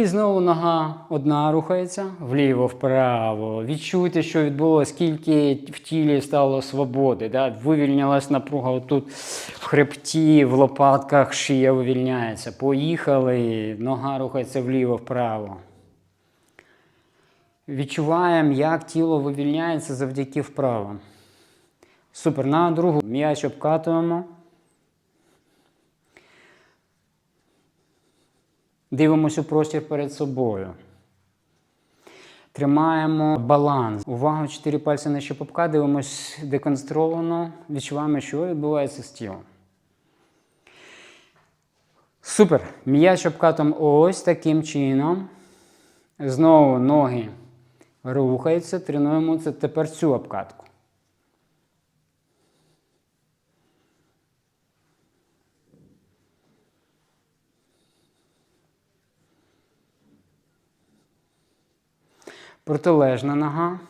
І знову нога одна рухається вліво, вправо. Відчуйте, що відбулося, скільки в тілі стало свободи. Да? Вивільнялась напруга отут в хребті, в лопатках шия вивільняється. Поїхали, нога рухається вліво, вправо. Відчуваємо, як тіло вивільняється завдяки вправам. Супер. На другу м'яч обкатуємо. Дивимося у простір перед собою. Тримаємо баланс. Увага, чотири пальці нижче попка, дивимось деконстровано, відчуваємо, що відбувається з тілом. Супер. М'яч обкатуємо ось таким чином. Знову ноги рухаються, тренуємо це тепер цю обкатку. Протилежна нога.